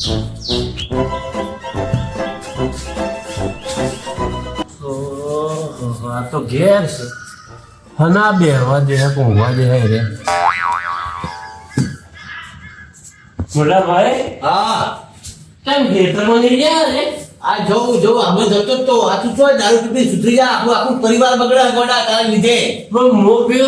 આ તો ઘેર છે. હના બે હવા દે ઊંઘવા દે રે. મોટા ભાઈ હા. કેમ ખેતરમાં નહીં ગયા રે? આ જોઉં જોઉં અમે જતો તો. આ તું દારૂ પીપી સુધરી જા. આખું આખું પરિવાર બગડે ગોડા તારા લીધે. પણ મોભી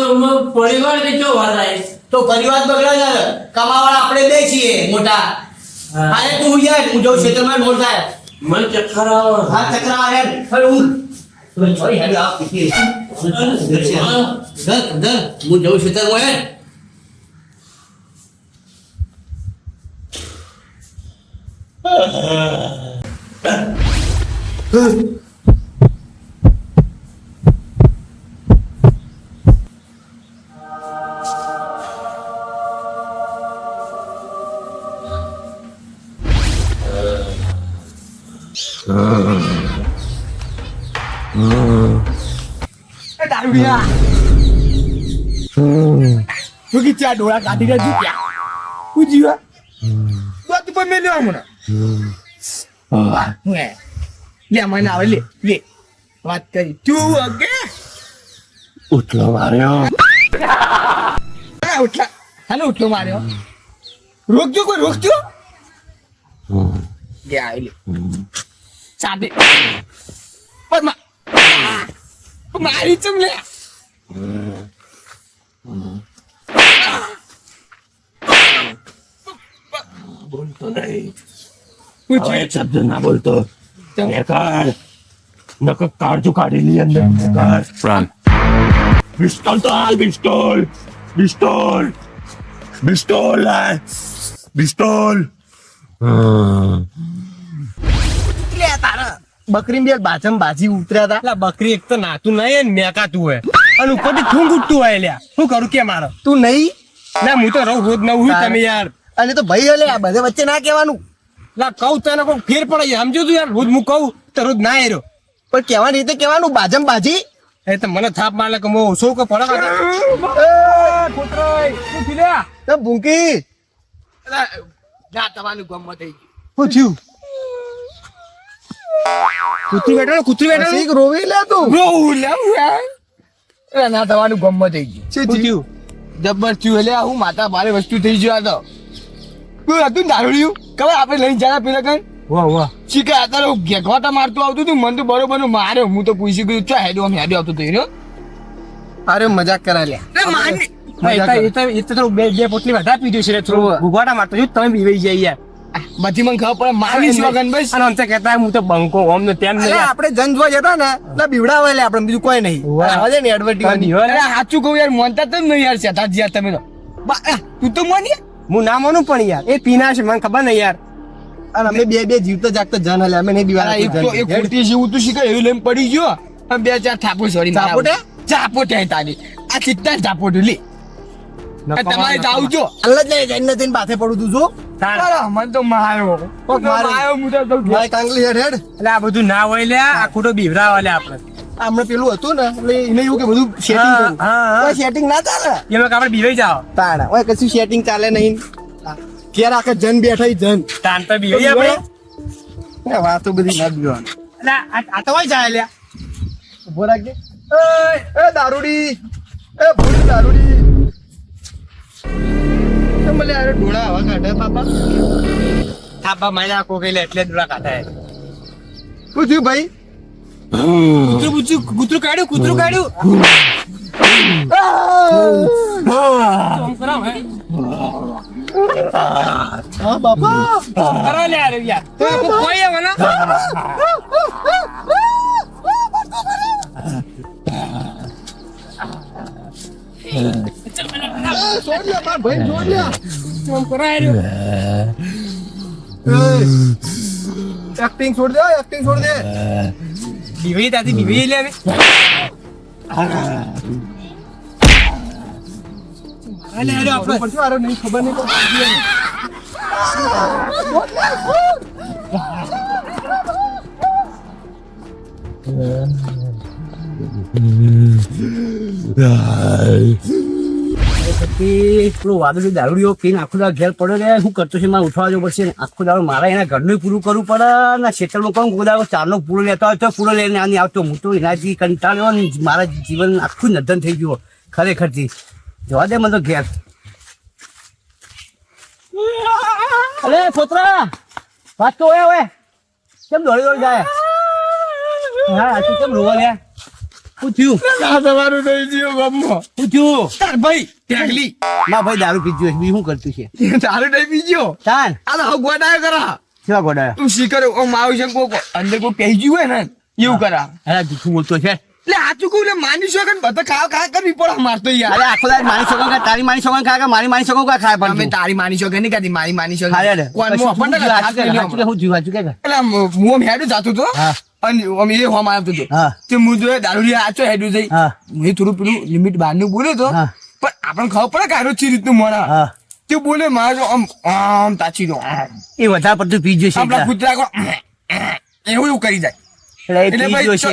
પરિવાર ને ચો વાળા તો પરિવાર બગડે કમાવાળા આપણે બે છીએ મોટા. અરે તું યાર હું જોઉં ક્ષેત્રમાં મોડ થાય. મને ચક્કર આવે હા ચક્રા આવે હવે હું સોરી હેડ આ પીપી ધર ધર હું જોઉં ક્ષેત્રમાં યાર દારૂડિયા તું ચા ડોળા કાઢીને જીત્યા હું જીવા તું પણ મેલ્યો મને આવે લે વાત કરી તું ઉઠલો માર્યો ઉઠલા હાલો ઉઠલો માર્યો રોકજો કોઈ રોકજો લે આવી સાદે પણ મારી ચમ લે. બોલતો નહીં. હું હવે શબ્દ ના બોલતો. બેકાર નકર કાળજું કાઢી લી અંદર. Run. પિસ્તોલ તો હાલ પિસ્તોલ. પિસ્તોલ. Pistol pistol. બકરી બે બાજમ બાજી ઉતર્યા હતા એટલે બકરી એક તો નાતું નહીં ને મેકાતું હોય. અને ઉપરથી ઠૂંગ ઉઠતું હોય લ્યા. શું કરું કે મારો? તું નહીં? ના હું તો રહું રોજ નવું હું તમે યાર. અને તો ભાઈ હલે આ બધે વચ્ચે ના કહેવાનું. લા કહું તને કોઈ ફેર પડે સમજો તું યાર રોજ હું કહું તો રોજ ના હેરો. પણ કહેવાની રીતે કહેવાનું બાજમ બાજી? એ તો મને થાપ મારે કે હું ઓછો કે પડે તો ભૂંકી. ના તમારું ગમ થઈ શું થયું? કૂતરું બેઠો ને કૂતરું બેઠો પછી રોવી લે તું. રોવું લે ના થવાનું ગમ થઈ ગયું. શું શું થયું જબર થયું એટલે હું માતા ભારે વસ્તુ થઈ ગયો આ તો. તું હતું દારૂડિયું? ખબર આપણે લઈને જાય પેલા કઈ? વાહ વાહ. શીખે અત્યારે હું ઘેઘોટા મારતું આવતું હતું મને તો બરોબર માર્યો. હું તો પૂછી ગયું ચો હેડો આમ હેડો આવતો હતો. અરે મજાક કરા લે. હા, એ તો- તો- તો બે બે પોટલી વધારે પીધું છે થોડું. ગુગાટા મારતો છું તમે બીવાઈ જાય યાર. બધી મને ખબર પડે મારી વગન બસ. અને અંતે કહેતા હું તો બંકો ઓમ ને તેમ ને આપણે જન જોવા જતા ને એટલે બીવડાવે લે આપણે બીજું કોઈ નહીં. હવે ને એડવર્ટાઇઝ સાચું કહું યાર મોનતા તો નહીં યાર શેઠાજી યાર તમે તો. તું તો મોની? હું ના માનું પણ યાર એ પીના છે મને ખબર નહીં યાર. અને અમે બે બે જીવતો જાગતો જન હલે અમે નહીં અરે એક તો એક ખોટી જેવું તું શીખે એવું લઈને પડી ગયો. અને બે ચાર થાપો સોરી ચાપોટે? ચાપોટે તારી. આ ચિત્તા ચાપોટું લે. તમારે તો આવજો અલ્લાહ જ. જઈને જઈને પાથે પડું તું જો. મને તો માર્યો કોક માર્યો. માર્યો હું તો તો કાંગલી હેડ હેડ. એટલે આ બધું ના હોય લ્યા આ ખોટો બીવરાવા લે આપણે. હમણાં પેલું હતું ને એટલે એને એવું કે બધું સેટિંગ કરું. હા, હા. કોઈ સેટિંગ ના ચાલે. એ લોકો આપણે બીવાઈ જાઓ. તાણા. ઓય કશું સેટિંગ ચાલે નહીં. ક્યારે આખે જન બેઠા જન. તો બીવાઈ આપણે એ વાતો બધી ના બીવાનું. એટલે આ આ તો હોય જાય લ્યા. ઊભો રાખજે. એ એ દારૂડી. એ ભૂલ દારૂડી. કેમ બોલે અરે ડોળા હવા કાઢે બાપા. થાપા મારી કોક એટલે એટલે દોડા કાઢાય પૂછ્યું ભાઈ? કૂતરું પૂછ્યું? કૂતરું કાઢ્યું કૂતરું કાઢ્યું? બાપા. લે યાર. તો કોઈ છોડ લે માર ભાઈ છોડ લે આમ કરાય રહ્યો. એક્ટિંગ છોડ દે ખબર નહીં બાકી પેલું વાદળી દારૂડીઓ પીને આખો દાડો ઘેર પડ્યો રે. શું કરતો છે? મારે ઉઠવા જવું પડશે ને આખો દાડો મારે એના ઘરનું પૂરું કરવું પડે. ને ખેતરમાં કોણ કોઈ ચારનો પૂરો લેતો હોય તો પૂરો લઈને આની આવતો. હું તો એનાથી કંટાળ્યો ને મારા જીવન આખું નદન થઈ ગયું ખરેખરથી. જવા દે મને ઘેર. અરે છોકરા વાત તો હોય હવે. કેમ દોડી દોડી જાય? હા કેમ રોવા લે? શું થયું તમારું નહીં જીવો ગામમાં શું તાર ભાઈ ટેગલી ના ભાઈ દારૂ પીધું છે. શું કરતું છે? તારું નહીં પીજો ચાલ આ તો ગોડાયો કરા. કેવા ગોડાયો તું શીખર ઓમ આવું છે કોક અંદર કોઈ પહેરી ગયું હોય ને એવું કરા. અરે જૂઠું બોલતો છે? એટલે સાચું કહું એટલે માની શકો બધા ખાવા ખા કરવી પડે અમાર તો યાર. અરે આખો દાડ માની શકો કે તારી માની શકો કે મારી માની શકો કે ખાય પણ તારી માની શકો નહીં કાઢી મારી માની શકો. કોણ હું આપણને જીવા છું કે એટલે હું હેડું જાતું તો? હા. અને આમ એ હોમ આવતો હતો. તે હું જો દારૂડી આચો હેડું જઈ. હું. થોડું પેલું લિમિટ બહારનું બોલ્યો તો. પણ આપણને ખબર પડે કે આનું ચી રીતનું મોણા. તે બોલે મારે આમ આમ તાચી દો. એ વધારે પડતું પીજો છે આપણા કૂતરા એવું એવું કરી જાય. એટલે પીજો છે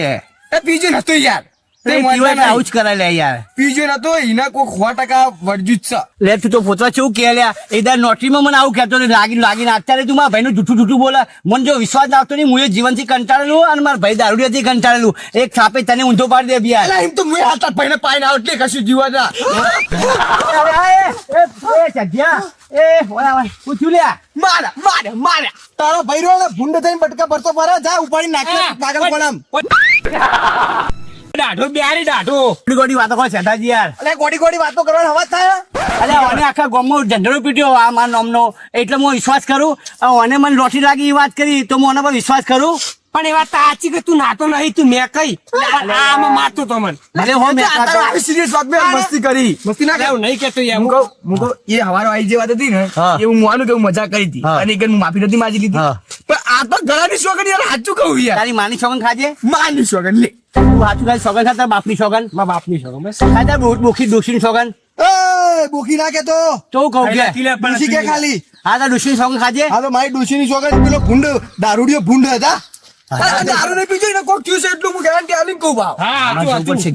એ પીજો નતો યાર. આવું જ કરાય લે યાર. પીજો નતો એના કોઈ સો ટકા છે. લે તું તો પોતવા કેવું કે લ્યા એ દર નોટરીમાં મને આવું કહેતો હતો, લાગી લાગીને અત્યારે તું મારા ભાઈનું જૂઠું જૂઠું બોલે. મને જો વિશ્વાસ ના આવતો નહીં હું એ જીવનથી કંટાળેલું અને મારા ભાઈ દારૂડિયાથી કંટાળેલું. એક થાપે તને ઊંધો પાડી દે બિયાર એમ તો મેં હાથ ભાઈને પાઈને આવ એટલે કશું જીવા જા મારા મારા મારા તારો ભાઈ રહ્યો ને ભૂંડ થઈને બટકા ભરતો ભરે જા ઉપાડી નાખે પાગલ પણ આમ દાઢો બિહારી દાઢો. ગોડી વાતો કરો શેઠાજી યાર. અલે ગોડી ગોડી વાતો કરવાનો હવા થાય અલે ઓને આખા ગામમાં ઝંડરો પીટ્યો આ મારા નામનો. એટલે હું વિશ્વાસ કરું. આ ઓને મને લોટી લાગી એ વાત કરી તો હું ઓના પર વિશ્વાસ કરું. પણ એ વાત સાચી કે તું નાતો નહીં તું મેં કઈ. આમાં મારતો તો મને. ભલે હો મેં આ આવી સિરિયસ વાત મેં મસ્તી કરી. મસ્તી ના એવું નહીં કેતો યાર. હું કહું હું કહું એ હવારો આવી જે વાત હતી ને એ હું માનું કે હું મજા કરી હતી. અને એક હું માફી નથી માજી લીધી. પણ આ તો ગળાની શોખન યાર સાચું કહું યાર. તારી માની સોગન ખાજે. માની શોખન લે. સાચું સોગન ખાતા બાપની સોગન? મારા બાપની શકો બસ. ખાતા બોખી સોગન? એ ના કેતો. તો કહું કે ડૂસી કે ખાલી? હા તો ડોશીની સોગન ખાજે. હા તો મારી ડૂસીની સોગન પેલો ભૂંડ દારૂડિયો ભૂંડ હતા. દારૂ નહીં પીજો ને કોક થયું છે એટલું હું ગેરંટી કહું ભાવ. હા જવું સાચું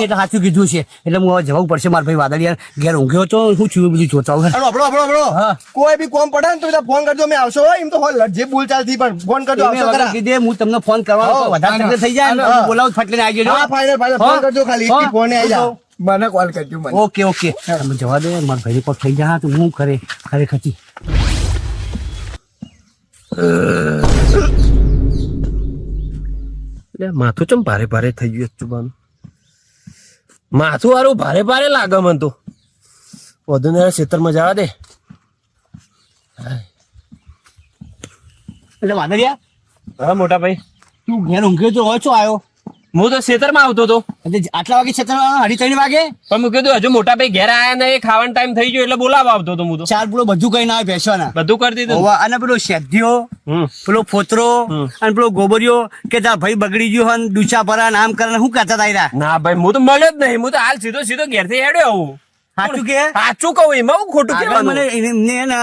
ને કીધું છે. એટલે હું જવું પડશે મારા ભાઈ વાદળિયા ઘેર ઊંઘ્યો તો બધું જોતા આપણો આપણો કોઈ બી કોમ પડે ને તો બધા ફોન કરજો અમે આવશો એમ તો જે ભૂલ ચાલતી પણ ફોન કરજો આવશો કીધે હું તમને ફોન કરવા વધારે તકલીફ થઈ જાય ને હા, હા. બોલાવું ફટલીને આવી જજો. હા ફોન કરજો ખાલી હા. આવી જાઓ. મને કોલ કરજો મને. Okay okay. જવા દે મારા ભાઈ પર થઈ જાય તો હું કરે? ખરેખરથી એટલે માથું ચમ ભારે ભારે થઈ ગયું ચુબાનું? માથું વાળું ભારે ભારે લાગે મને તો. વધુ ને ખેતરમાં જવા દે. એટલે વાદળિયા હા મોટા ભાઈ. તું ઘેર ઊંઘ્યો તો ઓછો આવ્યો હું તો ખેતરમાં આવતો હતો. આટલા વાગે છત્ર અઢી ત્રણ વાગે? પણ મેં કીધું હજુ મોટા ભાઈ ઘેર આયા ને ખાવાનો ટાઈમ થઈ ગયો એટલે બોલાવવા આવતો હતો હું તો. ચાર પૂરો બધું કઈ ના આવે બેસવાના. બધું કરી દીધું. અને પેલો શેધ્યો પેલો ફોતરો અને પેલો ગોબરિયો કે તાર ભાઈ બગડી ગયો હોય ને ડૂચા ભરા નામ કરે શું કહેતા તા ના ભાઈ હું તો મળ્યો જ નહીં. હું તો હાલ સીધો સીધો ઘેરથી હેડ્યો આવું. સાચું કે? સાચું કહું એમાં ખોટું કે મને હે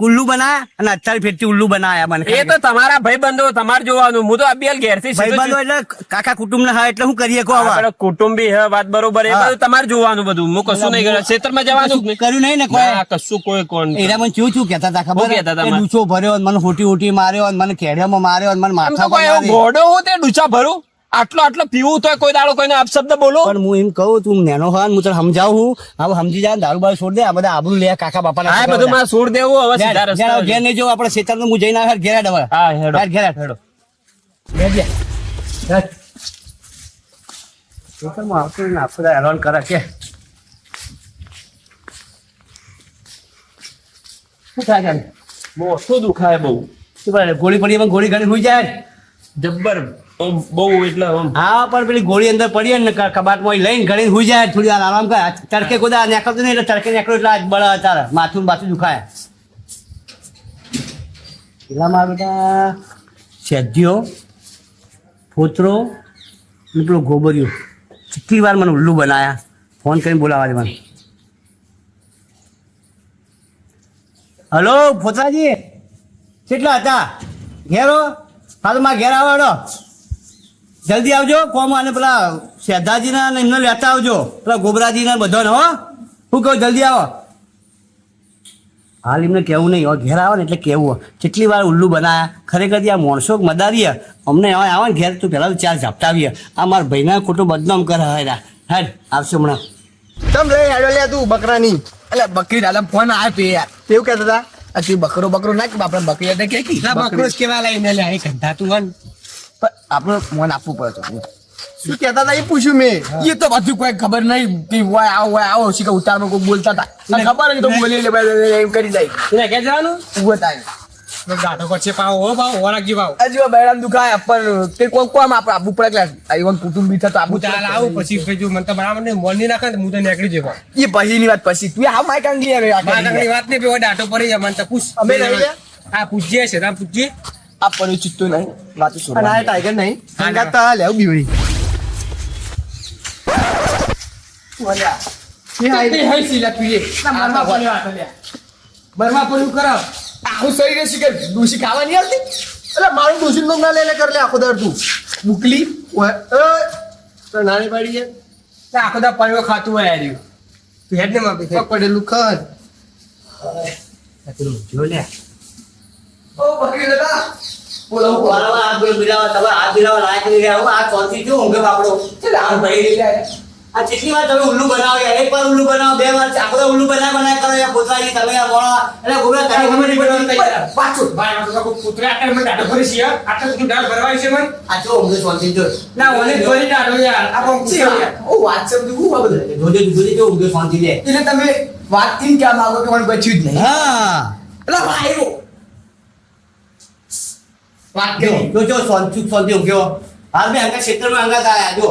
ઉલ્લુ બનાયા અને અત્યારે ફેરથી ઉલ્લુ બનાયા મને એ તો તમારા ભાઈ બંધો તમારે જોવાનું. હું તો અબિયાલ ઘેરથી ભાઈબંધો એટલે કાકા કુટુંબ ના હા એટલે હું કરીએ કહો આવા. કુટુંબી હે વાત બરોબર. એ બધું તમારે જોવાનું બધું. હું કશું નહીં કર્યું ખેતરમાં જવાનું. કર્યું નહીં ને કોઈ? કશું કોઈ કોણ એરા મને ચેવું ચેવું કેતા હતા ખબર? કેતા હતા ડૂચો ભર્યો મને હોટી હોટી માર્યો મને મને કેડિયામાં માર્યો મને માથા ઘોડો હું તે ડૂચા ભરું? આટલો આટલો પીવું તો કોઈ દાડો કોઈને અપશબ્દ બોલો. પણ હું એમ કહું તું નેનો હોય હું તને સમજાવું હવે સમજી જાય દારૂ બારૂ છોડ દે આ બધા આબરૂ લે કાકા બાપા હા બધું મારે છોડ દેવું હવે સીધા રસ્તા ઘેર નહીં જો આપણે ખેતર હું જઈને આવ્યા ઘેર ડવા હા હેડો. ઘેર હેડ, બેજે જા. માં આવતું ને આખો હેરાન કરે કે. શું થાય છે દુખાય બહુ? ગોળી પડી ગોળી ઘણી હોઈ જાય. જબ્બર. બહુ એટલે હા, પણ પેલી ગોળી અંદર પડી ને કબાટમાં લઈને ઘણી હુઈ જાય થોડી વાર આરામ કરે. તડકે કોદા નીકળતો નહીં, એટલે તડકે નીકળો એટલે આજ બળ તારે. માથું માથું દુખાય. એટલા મારા બેટા સેધ્યો ફોતરો ને પેલો ગોબરિયો. કેટલી વાર મને ઉલ્લુ બનાયા? ફોન કરીને બોલાવા દે મને. હલો ફોતરાજી કેટલા હતા? ઘેરો હાલમાં ઘેર આવડો જલ્દી આવજો કોમ અને પેલા શેધાજીના ના એમને લેતા આવજો. પેલા ગોબરાજીના બધાને હો. હું કહું જલ્દી આવો. હાલ એમને કેવું નહીં હવે ઘેર આવે ને એટલે કેવું કેટલી વાર ઉલ્લુ બનાયા. ખરેખર આ માણસો મદારીએ. અમને હવે આવે ને ઘેર તું પહેલાં ચાર ઝાપટાવીએ. આ મારા ભાઈના ખોટું બદનામ કરે હે હેડ આવશે હમણાં. તમ રે હેડો લે તું બકરાની. એટલે બકરી દાદા ફોન આપે પે યાર. કેવું કહેતા હતા? આ તું બકરો બકરો ના કે આપણે બકરી કે બકરો જ કેવા લઈને લે અહીં કંઠા તું આપણે મન આપવું પડે શું કહેતા હતા? એ પૂછ્યું મેં. એ તો બધું કોઈ ખબર નહીં. કે હોય આવો હોય આવો. શીખા ઉતારમાં કોઈ બોલતા હતા? ખબર જ તો બોલી લે ભાઈ એમ કરી જાય. એને કે જવાનું? ઊભો થાય. ગાઢો કરશે પાવ હો પાવ ઓરાગજી પાવ. હજી બેડામ દુખાય પણ તે કોમ આપણે આબુ પડે કે આઈવન કુટુંબી હું ચાલ આવું પછી પછી મને તો બરાબર નહીં નહીં નાખે હું તો નીકળી જઈશ એ વાત પછી. તું હા માઈક આંગલી આવે મારા વાત નહીં પેલો ડાટો પડી જાય મને તો પૂછ. અમે નહીં. હા પૂછીએ છે તમે પૂછીએ આ પરિચિત તો નહીં વાતું સુન અને આ ટાઈગર નહીં સંગાત તો લેવ બીવડી તે હઈ સીલા પીએ બરમા પડ્યો આટો લે બરમા પડ્યું કરો આવું શરીરે શીખે દૂષી ખાવા નહીં આવતી એટલે મારું દૂષિતનું ના લઈને કર લે આખો દર તું મુકલી તો નાની પાડી છે તે આખો દા પડ્યો ખાતું હોય યાર તું હેડ ને માપી પગ પડેલું ખર જો લે ઓ દાદા. બોલો આ તમે આ બિરાવા લાયક નહીં રહ્યા. હો. આ ચોથી જો ઊંઘે બાપડો આ ભાઈ આ કેટલી વાર તમે ઉલ્લુ બનાવો યાર એક વાર ઉલ્લુ બનાવો બે વાર આખો ઉલ્લુ બનાવ બનાવ કરો યાર પોતાની તમે આ મોણા એટલે ગોબરા તને ખબર નહીં પડતી પાછું. ભાઈ આ તો પુત્ર આટલે મને ડાટો ભરી છે આટલે તું ડાળ ભરવાય છે મને આ જો ઊંઘે જો ના ઓલે ભરી ડાટો યાર. આ કોણ પૂછે ઓ વાત સમજુ હું બાબત જોજે જોજે જો ઊંઘે ચોથી લે. એટલે તમે વાત એમ ક્યાં માંગો કે મને બચ્યું જ નહીં? હા. એટલે ભાઈ વાત જો કરી જો જો સોનચુક ચોથી ઊંઘ્યો. હાલ મેં હંગા ક્ષેત્રમાં હંગા આયા જો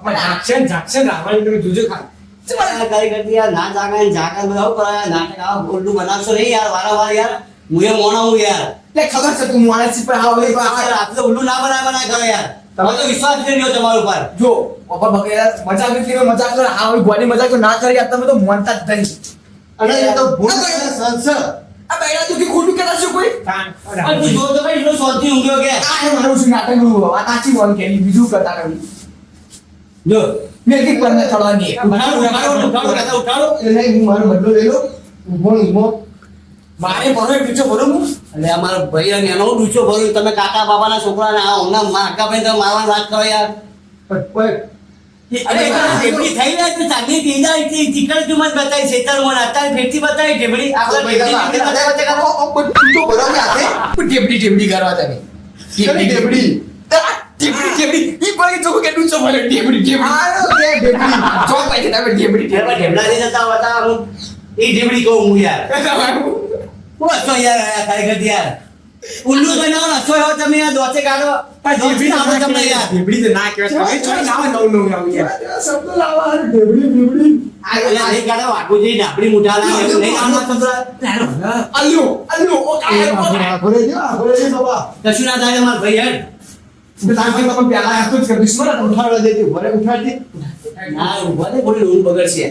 અમે જાક્ષન જાક્ષન રાવણ તમે જોજો ખા આ ના જાગા ને જાગા બધા આયા નાટક આવા ઉલ્લુ બનાવશો નહીં યાર વારંવાર યાર. હું એ મોણા હું યાર. એટલે ખબર છે તું માણસ પર હા હવે આ તો ઉલ્લુ ના બનાય બનાય કરો યાર. તમે તો વિશ્વાસ કરી લ્યો તમારા ઉપર. જો બાપા યાર મજાક નથી કર્યો મજાક કરો. હવે ગોની મજાક ના કરી યાર તમે તો મોનતા જ નહીં. અને તો ભૂલ આ સંસ. આ બૈરા તું કે ખોટું કહેતા છે કોઈ? અને તું જોતો કઈ એટલો શાંતિ ઊંઘ્યો કે? આ મારું શું નાટકનું આ કાચી બોલ કે બીજું કરતા નહીં જો. મેં કીધું પર ચડવાની ઉઠાડો, ઉઠાડો, ઉઠાડો, દાદા, ઉઠાડો. એટલે હું મારો બદલો લઈ લો ઊભો ને ઊભો. મારે ભરો પીછો ભરો હું? એટલે અમારા ભાઈ અને એનો ડૂચો ભર્યો તમે કાકા બાપાના છોકરાને આ હમણાં માકા ભાઈ તમે મારવાની વાત કરો યાર. કોઈ ઢેબડી થઈ જાય તો ચાંદની પીંડા એટલી ચીકણ તું બતાવી શેતર મને અત્યારે ફેરથી બતાવી ઢેબડી આપણે ઢેબડી ઢેબડી કરવા તમે ટેબડી ટેબડી ટેબડી ટેબડી ઈ પણ જો કે ડૂચો ભરે ટેબડી ટેબડી આનો કે ટેબડી જો પાઈ તમે ટેબડી ઢેબડા ઢેબડા નહીં જતા હતા હું એ ઢેબડી કહું હું યાર હું તો યાર આ ખરેખર યાર ઉલ્લુ બનાવો હસો હો તમે આ દોચે કાઢો. દોચી નાખો તમને યાર ઢેબડી તો ના કહેવાય તમે ચોઈ નાવા નવ નવ આવ યાર શબ્દ લાવા ટેબડી ટેબડી આ નહીં કાઢો વાગું જઈને આપણી મુઠા લાગે એવું નહીં કાઢવા છોકરા. અલ્લુ અલ્લુ ઓ કાય કશું ના થાય માર ભાઈ યાર તાર બાપા પેલા આ તો જ કરીશ. મને ઉઠાડવા દેતી ભરે ઉઠાડી ના ઊભા ને બોલી રૂલ બગડશે.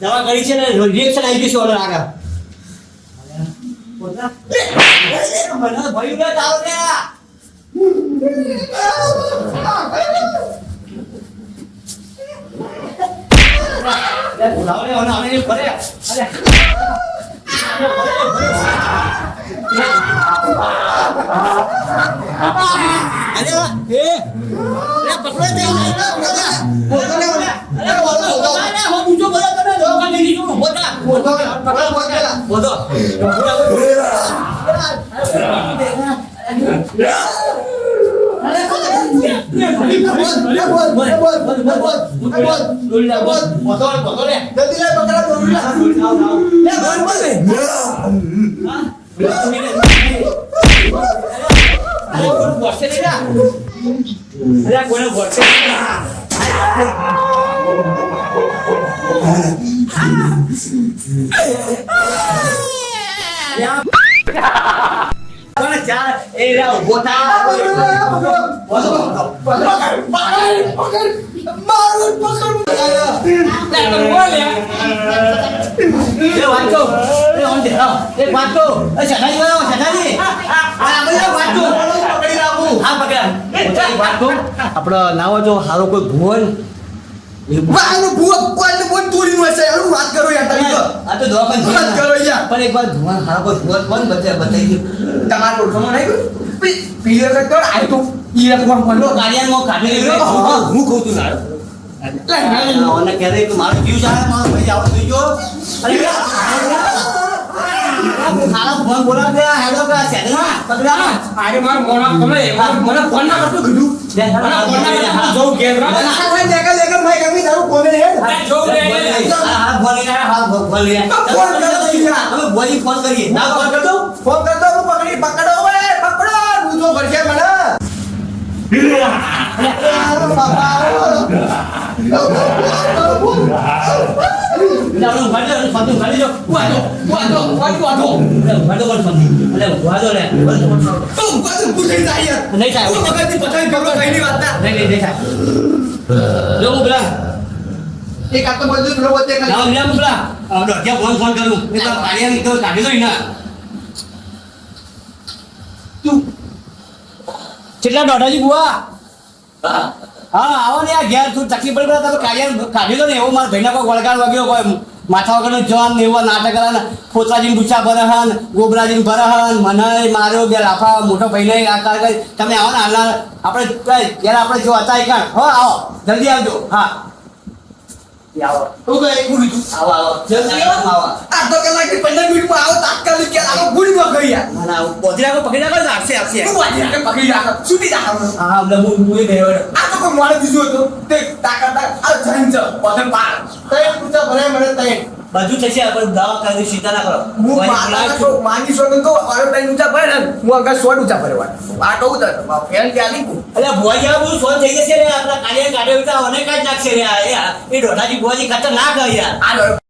દવા કરી છે ને રિએક્શન આવી ગયું છે. ઓર્ડર મને બોલો બોલો બોલો બોલા બોલો પકડો બોલો અરે કોને વોટ્સએપ પણ ચાલ એ રે ઊભો થા. એ વાંચો એ ઓન દેખાવ એ વાંચો. એ શેઠાજી વાળો શેઠાજી આ આપણે વાંચો. પકડી રાખું. હા પકડ ઓછાની વાંચો. આપણો નાવો જો સારો કોઈ ભુવન. વાહનો ભૂવો કોઈને વાત કરો યાર તમે તો. આ તો વાત કરો યાર. પણ એક વાર ભુવન હારો કોઈ ભુવન કોણ બતાવી બતાવી ગયું તમારે ઓળખવામાં નહીં ગયું પીલે તો કર આ તો. ઈ રકમ મને કાર્યાલમાં કાઢી લીધો હું કહું કહેવાય કે મારો જીવ જાય મારો ભાઈ આવો થઈ ગયો. અરે ખારા ફોન બોલાવ હે કરીએ ના ફોન ફોન કરતો હું. પકડી પકડો ઓય પકડો કરશે મને બાપા આપણે ઊભા દો ફોન ઊભા દો વાંધો વાંધો વાંધો વાંધો ઊભા દો ફોન અલે ઊભા દો લે તું બધું પૂછી જાય યાર. નહીં થાય તું વખતથી પકડી કરો કઈની વાત ના? નહીં નહીં નહીં થાય. જો ઉભરા એક આતો તો ના ઉભરા આવડો ક્યાં ફોન ફોન કરું. એ તો તો કાઢી દો ના તું. કેટલા દોઢાજી બુઆ? હા આવો ને આ ઘેર તું તકલીફ કાર્ય કાઢી ને એવો મારા ભાઈના કોઈ વળગાડ વાગ્યો કોઈ માથા વગરનું જવાન ને એવા નાટક ને પોતરાજીને ગુસ્સા ભરહન, ગોબરાજીને ભરે હન મને માર્યો, બે લાફા, મોટો ભાઈને આ કાર તમે આવો ને હાલના આપણે ત્યારે આપણે જો હતા એ હો, આવો, જલ્દી આવજો. હા. આવો તું તો એક ગુડી તું આવો આવો. જલ્દી આવો. આવો. આ તો કલાક પંદર મિનિટમાં આવો તાત્કાલિક કે આવો ગુડી માં ગઈ યાર. ના ના પોતરી રાખો પકડી રાખો ને આપશે આપશે તું વાજી કે પકડી રાખો. છૂટી જા હા હા એટલે હું હું એ ગયો આ તો કોઈ મોડે દીધું હતું. તે તાકા તાકા આ છે. પતંગ પાર તે પૂછા ભરે મને તે બધું થશે આપણે દવા કરી ચિંતા ના કરો. હું માતા તો માની સો તો વાળો ટાઈમ ઊંચા ભરે ને. હું આગળ સોડ ઊંચા ભરે આ કહું ઉતર. ફેન ત્યાં લીધું અરે ભુવાજી આ બધું સોલ્વ થઈ જશે રે આપણા કાર્ય કાઢ્યો તો મને કાઢી નાખશે રે આ એ- દોઢાજી ભુવાજી ખતરનાક યાર. આ